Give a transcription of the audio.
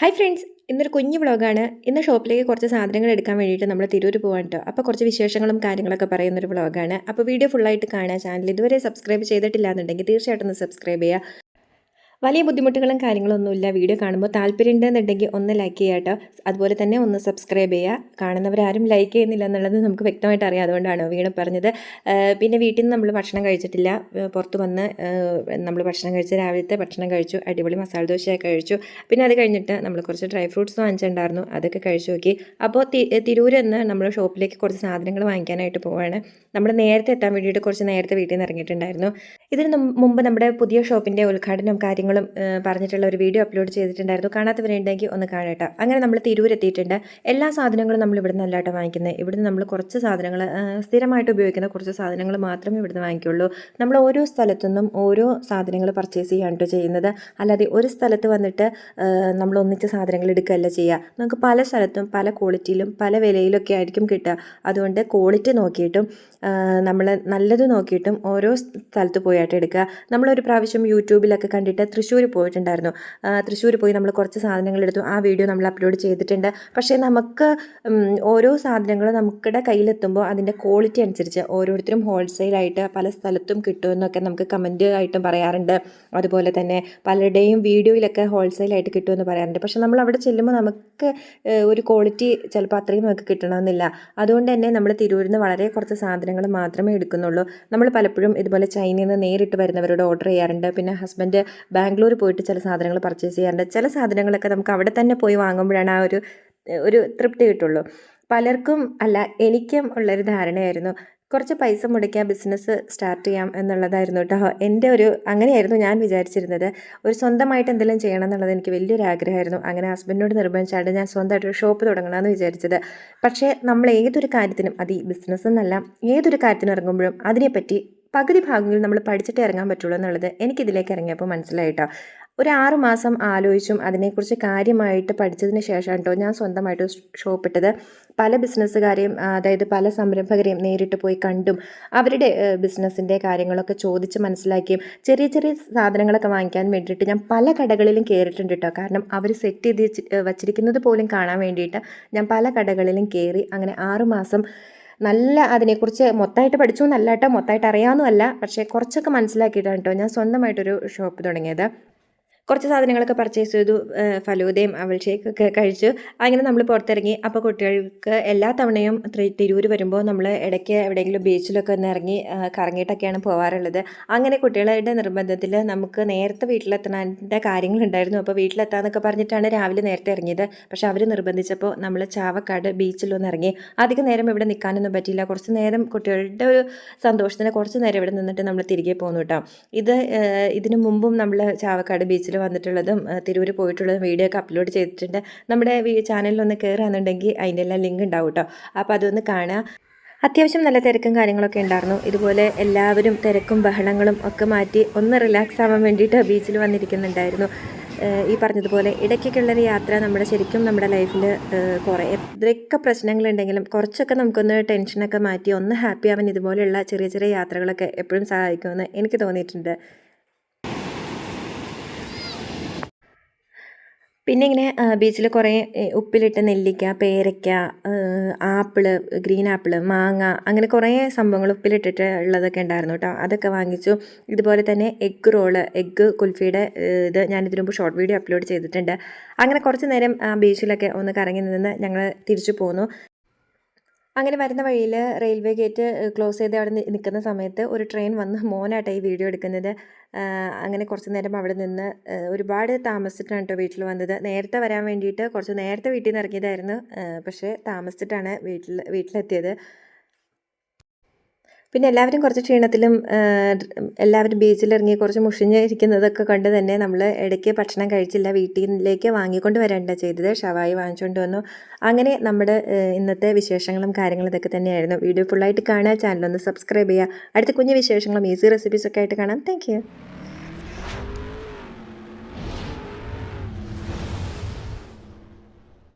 Hi friends ഇന്നൊരു കുഞ്ഞു വ്ളോഗാണ്. ഇന്ന് ഷോപ്പിലേക്ക് കുറച്ച് സാധനങ്ങൾ എടുക്കാൻ വേണ്ടിയിട്ട് നമ്മൾ തിരൂർ പോകാൻ കേട്ടോ അപ്പോൾ കുറച്ച് വിശേഷങ്ങളും കാര്യങ്ങളൊക്കെ പറയുന്നൊരു വ്ളോഗാണ്. അപ്പോൾ വീഡിയോ ഫുള്ളായിട്ട് കാണാൻ ചാനൽ ഇതുവരെ സബ്സ്ക്രൈബ് ചെയ്തിട്ടില്ല എന്നുണ്ടെങ്കിൽ തീർച്ചയായിട്ടും ഒന്ന് സബ്സ്ക്രൈബ് ചെയ്യുക. വലിയ ബുദ്ധിമുട്ടുകളും കാര്യങ്ങളൊന്നുമില്ല. വീഡിയോ കാണുമ്പോൾ താല്പര്യം ഉണ്ടെന്നുണ്ടെങ്കിൽ ഒന്ന് ലൈക്ക് ചെയ്യുക അതുപോലെ തന്നെ ഒന്ന് സബ്സ്ക്രൈബ് ചെയ്യുക. കാണുന്നവരാരും ലൈക്ക് ചെയ്യുന്നില്ല എന്നുള്ളത് നമുക്ക് വ്യക്തമായിട്ട് അറിയാം. അതുകൊണ്ടാണ് വീണ് പറഞ്ഞത്. പിന്നെ വീട്ടിൽ നിന്ന് നമ്മൾ ഭക്ഷണം കഴിച്ചിട്ടില്ല. പുറത്ത് വന്ന് നമ്മൾ ഭക്ഷണം കഴിച്ച് രാവിലത്തെ ഭക്ഷണം കഴിച്ചു. അടിപൊളി മസാല ദോശയൊക്കെ കഴിച്ചു. പിന്നെ അത് കഴിഞ്ഞിട്ട് നമ്മൾ കുറച്ച് ഡ്രൈ ഫ്രൂട്ട്സ് വാങ്ങിച്ചിട്ടുണ്ടായിരുന്നു. അതൊക്കെ കഴിച്ചു നോക്കി. അപ്പോൾ തിരൂരിൽ നിന്ന് നമ്മൾ ഷോപ്പിലേക്ക് കുറച്ച് സാധനങ്ങൾ വാങ്ങിക്കാനായിട്ട് പോവുകയാണ്. നമ്മൾ നേരത്തെ എത്താൻ വേണ്ടിയിട്ട് കുറച്ച് നേരത്തെ വീട്ടിൽ നിന്ന് ഇറങ്ങിയിട്ടുണ്ടായിരുന്നു. ഇതിന് മുമ്പ് നമ്മുടെ പുതിയ ഷോപ്പിന്റെ ഉദ്ഘാടനം കാര്യങ്ങളും പറഞ്ഞിട്ടുള്ള ഒരു വീഡിയോ അപ്ലോഡ് ചെയ്തിട്ടുണ്ടായിരുന്നു. കാണാത്തവരുണ്ടെങ്കിൽ ഒന്ന് കാണട്ടെ. അങ്ങനെ നമ്മൾ തിരൂരെത്തിയിട്ടുണ്ട്. എല്ലാ സാധനങ്ങളും നമ്മൾ ഇവിടുന്ന് അല്ലാട്ട് വാങ്ങിക്കുന്നത് ഇവിടുന്ന് നമ്മൾ കുറച്ച് സാധനങ്ങൾ സ്ഥിരമായിട്ട് ഉപയോഗിക്കുന്ന കുറച്ച് സാധനങ്ങൾ മാത്രമേ ഇവിടുന്ന് വാങ്ങിക്കുള്ളൂ. നമ്മൾ ഓരോ സ്ഥലത്തുനിന്നും ഓരോ സാധനങ്ങൾ പർച്ചേസ് ചെയ്യാണ് ചെയ്യുന്നത്. അല്ലാതെ ഒരു സ്ഥലത്ത് വന്നിട്ട് നമ്മൾ ഒന്നിച്ച് സാധനങ്ങൾ എടുക്കുകയല്ല ചെയ്യുക. നമുക്ക് പല സ്ഥലത്തും പല ക്വാളിറ്റിയിലും പല വിലയിലൊക്കെ ആയിരിക്കും കിട്ടുക. അതുകൊണ്ട് ക്വാളിറ്റി നോക്കിയിട്ടും നമ്മൾ നല്ലത് നോക്കിയിട്ടും ഓരോ സ്ഥലത്ത് പോയിട്ട് എടുക്കുക. നമ്മളൊരു പ്രാവശ്യം യൂട്യൂബിലൊക്കെ കണ്ടിട്ട് തൃശ്ശൂർ പോയിട്ടുണ്ടായിരുന്നു. തൃശ്ശൂർ പോയി നമ്മൾ കുറച്ച് സാധനങ്ങൾ എടുത്തു. ആ വീഡിയോ നമ്മൾ അപ്ലോഡ് ചെയ്തിട്ടുണ്ട്. പക്ഷേ നമുക്ക് ഓരോ സാധനങ്ങളും നമുക്കിടെ കയ്യിലെത്തുമ്പോൾ അതിന്റെ ക്വാളിറ്റി അനുസരിച്ച് ഓരോരുത്തരും ഹോൾസെയിലായിട്ട് പല സ്ഥലത്തും കിട്ടുമെന്നൊക്കെ നമുക്ക് കമന്റ് ആയിട്ടും പറയാറുണ്ട്. അതുപോലെ തന്നെ പലരുടെയും വീഡിയോയിലൊക്കെ ഹോൾസെയിലായിട്ട് കിട്ടുമെന്ന് പറയാറുണ്ട്. പക്ഷേ നമ്മൾ അവിടെ ചെല്ലുമ്പോൾ നമുക്ക് ഒരു ക്വാളിറ്റി ചിലപ്പോൾ അത്രയും നമുക്ക് കിട്ടണമെന്നില്ല. അതുകൊണ്ട് തന്നെ നമ്മൾ തിരൂരിൽ നിന്ന് വളരെ കുറച്ച് സാധനങ്ങൾ മാത്രമേ എടുക്കുന്നുള്ളൂ. നമ്മൾ പലപ്പോഴും ഇതുപോലെ ചൈനയിൽ നിന്ന് നേരിട്ട് വരുന്നവരോട് ഓർഡർ ചെയ്യാറുണ്ട്. പിന്നെ ഹസ്ബൻഡ് ബാംഗ്ലൂർ പോയിട്ട് ചില സാധനങ്ങൾ പർച്ചേസ് ചെയ്യാറുണ്ട്. ചില സാധനങ്ങളൊക്കെ നമുക്ക് അവിടെ തന്നെ പോയി വാങ്ങുമ്പോഴാണ് ആ ഒരു ഒരു തൃപ്തി കിട്ടുള്ളൂ. പലർക്കും അല്ല എനിക്കും ഉള്ളൊരു ധാരണയായിരുന്നു. കുറച്ച് പൈസ മുടക്കിയാൽ ബിസിനസ് സ്റ്റാർട്ട് ചെയ്യാം എന്നുള്ളതായിരുന്നു കേട്ടോ എന്റെ ഒരു അങ്ങനെയായിരുന്നു ഞാൻ വിചാരിച്ചിരുന്നത്. ഒരു സ്വന്തമായിട്ട് എന്തെങ്കിലും ചെയ്യണം എന്നുള്ളത് എനിക്ക് വലിയൊരു ആഗ്രഹമായിരുന്നു. അങ്ങനെ ഹസ്ബൻഡിനോട് നിർബന്ധിച്ചാണ് ഞാൻ സ്വന്തമായിട്ട് ഒരു ഷോപ്പ് തുടങ്ങണമെന്ന് വിചാരിച്ചത്. പക്ഷേ നമ്മൾ ഏതൊരു കാര്യത്തിനും അത് ഈ ബിസിനസ് എന്നല്ല ഏതൊരു കാര്യത്തിനും ഇറങ്ങുമ്പോഴും അതിനെപ്പറ്റി പകുതി ഭാഗങ്ങളിൽ നമ്മൾ പഠിച്ചിട്ട് ഇറങ്ങാൻ പറ്റുള്ളൂ എന്നുള്ളത് എനിക്കിതിലേക്ക് ഇറങ്ങിയപ്പോൾ മനസ്സിലായിട്ടോ. ഒരു ആറ് മാസം ആലോചിച്ചും അതിനെക്കുറിച്ച് കാര്യമായിട്ട് പഠിച്ചതിന് ശേഷം കേട്ടോ ഞാൻ സ്വന്തമായിട്ട് ഷോപ്പ് ഇട്ടത് പല ബിസിനസ്സുകാരെയും അതായത് പല സംരംഭകരെയും നേരിട്ട് പോയി കണ്ടും അവരുടെ ബിസിനസ്സിന്റെ കാര്യങ്ങളൊക്കെ ചോദിച്ച് മനസ്സിലാക്കിയും ചെറിയ ചെറിയ സാധനങ്ങളൊക്കെ വാങ്ങിക്കാൻ വേണ്ടിയിട്ട് ഞാൻ പല കടകളിലും കയറിയിട്ടുണ്ട് കേട്ടോ. കാരണം അവർ സെറ്റ് ചെയ്ത് വച്ചിരിക്കുന്നത് പോലും കാണാൻ വേണ്ടിയിട്ട് ഞാൻ പല കടകളിലും കയറി അങ്ങനെ ആറ് മാസം നല്ല അതിനെക്കുറിച്ച് മൊത്തമായിട്ട് പഠിച്ചു എന്നല്ല കേട്ടോ മൊത്തമായിട്ട് അറിയാമെന്നല്ല പക്ഷേ കുറച്ചൊക്കെ മനസ്സിലാക്കിയിട്ടാണ് കേട്ടോ ഞാൻ സ്വന്തമായിട്ടൊരു ഷോപ്പ് തുടങ്ങിയത്. കുറച്ച് സാധനങ്ങളൊക്കെ പർച്ചേസ് ചെയ്തു. ഫലൂദയും അവൾ ഷേക്കൊക്കെ കഴിച്ചു. അങ്ങനെ നമ്മൾ പുറത്തിറങ്ങി. അപ്പോൾ കുട്ടികൾക്ക് എല്ലാ തവണയും തിരൂർ വരുമ്പോൾ നമ്മൾ ഇടയ്ക്ക് എവിടെയെങ്കിലും ബീച്ചിലൊക്കെ ഒന്ന് ഇറങ്ങി കറങ്ങിയിട്ടൊക്കെയാണ് പോകാറുള്ളത് അങ്ങനെ കുട്ടികളുടെ നിർബന്ധത്തിൽ നമുക്ക് നേരത്തെ വീട്ടിലെത്തണതിന്റെ കാര്യങ്ങളുണ്ടായിരുന്നു. അപ്പോൾ വീട്ടിലെത്താന്നൊക്കെ പറഞ്ഞിട്ടാണ് രാവിലെ നേരത്തെ ഇറങ്ങിയത്. പക്ഷേ അവർ നിർബന്ധിച്ചപ്പോൾ നമ്മൾ ചാവക്കാട് ബീച്ചിലൊന്ന് ഇറങ്ങി. അധികം നേരം ഇവിടെ നിൽക്കാനൊന്നും പറ്റിയില്ല. കുറച്ച് നേരം കുട്ടികളുടെ ഒരു സന്തോഷത്തിന് കുറച്ച് നേരം ഇവിടെ നിന്നിട്ട് നമ്മൾ തിരികെ പോന്നു കേട്ടോ ഇത് ഇതിനു മുമ്പും നമ്മൾ ചാവക്കാട് ബീച്ചിൽ വന്നിട്ടുള്ളതും തിരൂർ പോയിട്ടുള്ളതും വീഡിയോ ഒക്കെ അപ്ലോഡ് ചെയ്തിട്ടുണ്ട്. നമ്മുടെ ചാനലിലൊന്ന് കയറുകയാണെന്നുണ്ടെങ്കിൽ അതിന്റെ എല്ലാം ലിങ്ക് ഉണ്ടാവും കേട്ടോ അപ്പോൾ അതൊന്ന് കാണുക. അത്യാവശ്യം നല്ല തിരക്കും കാര്യങ്ങളൊക്കെ ഉണ്ടായിരുന്നു. ഇതുപോലെ എല്ലാവരും തിരക്കും ബഹളങ്ങളും ഒക്കെ മാറ്റി ഒന്ന് റിലാക്സ് ആവാൻ വേണ്ടിയിട്ട് ബീച്ചിൽ വന്നിരിക്കുന്നുണ്ടായിരുന്നു. ഈ പറഞ്ഞതുപോലെ ഇടയ്ക്കൊക്കെയുള്ളൊരു യാത്ര നമ്മുടെ ശരിക്കും നമ്മുടെ ലൈഫിൽ കുറേ എത്രയൊക്കെ പ്രശ്നങ്ങളുണ്ടെങ്കിലും കുറച്ചൊക്കെ നമുക്കൊന്ന് ടെൻഷനൊക്കെ മാറ്റി ഒന്ന് ഹാപ്പി ആവാൻ ഇതുപോലെയുള്ള ചെറിയ ചെറിയ യാത്രകളൊക്കെ എപ്പോഴും സഹായിക്കുമെന്ന് എനിക്ക് തോന്നിയിട്ടുണ്ട്. പിന്നെ ഇങ്ങനെ ബീച്ചിൽ കുറേ ഉപ്പിലിട്ട നെല്ലിക്ക പേരയ്ക്ക ആപ്പിൾ ഗ്രീൻ ആപ്പിൾ മാങ്ങ അങ്ങനെ കുറേ സംഭവങ്ങൾ ഉപ്പിലിട്ടിട്ട് ഉള്ളതൊക്കെ ഉണ്ടായിരുന്നു കേട്ടോ. അതൊക്കെ വാങ്ങിച്ചു. ഇതുപോലെ തന്നെ എഗ്ഗ് റോൾ എഗ്ഗ് കുൽഫിയുടെ ഇത് ഞാൻ ഇതിനു മുമ്പ് ഷോർട്ട് വീഡിയോ അപ്ലോഡ് ചെയ്തിട്ടുണ്ട്. അങ്ങനെ കുറച്ച് നേരം ബീച്ചിലൊക്കെ ഒന്ന് കറങ്ങി നിന്ന് ഞങ്ങൾ തിരിച്ചു പോന്നു. അങ്ങനെ വരുന്ന വഴിയിൽ റെയിൽവേ ഗേറ്റ് ക്ലോസ് ചെയ്ത് അവിടെ നിൽക്കുന്ന സമയത്ത് ഒരു ട്രെയിൻ വന്ന് മോനായിട്ട് ഈ വീഡിയോ എടുക്കുന്നത്. അങ്ങനെ കുറച്ച് നേരം അവിടെ നിന്ന് ഒരുപാട് താമസിച്ചിട്ടാണ് കേട്ടോ വീട്ടിൽ വന്നത്. നേരത്തെ വരാൻ വേണ്ടിയിട്ട് കുറച്ച് നേരത്തെ വീട്ടിൽ നിന്ന് ഇറങ്ങിയതായിരുന്നു. പക്ഷേ താമസിച്ചിട്ടാണ് വീട്ടിൽ വീട്ടിലെത്തിയത്. പിന്നെ എല്ലാവരും കുറച്ച് ക്ഷീണത്തിലും എല്ലാവരും ബീച്ചിലിറങ്ങി കുറച്ച് മുഷിഞ്ഞിരിക്കുന്നതൊക്കെ കൊണ്ട് തന്നെ നമ്മൾ ഇടയ്ക്ക് ഭക്ഷണം കഴിച്ചില്ല വീട്ടിലേക്ക് വാങ്ങിക്കൊണ്ട് വരേണ്ട ചെയ്തത് ഷവായി വാങ്ങിച്ചുകൊണ്ട് വന്നു. അങ്ങനെ നമ്മുടെ ഇന്നത്തെ വിശേഷങ്ങളും കാര്യങ്ങളും ഇതൊക്കെ തന്നെയായിരുന്നു. വീഡിയോ ഫുള്ളായിട്ട് കാണുക ചാനലൊന്ന് സബ്സ്ക്രൈബ് ചെയ്യുക. അടുത്ത കുഞ്ഞു വിശേഷങ്ങളും ഈസി റെസിപ്പീസൊക്കെ ആയിട്ട് കാണാം. താങ്ക്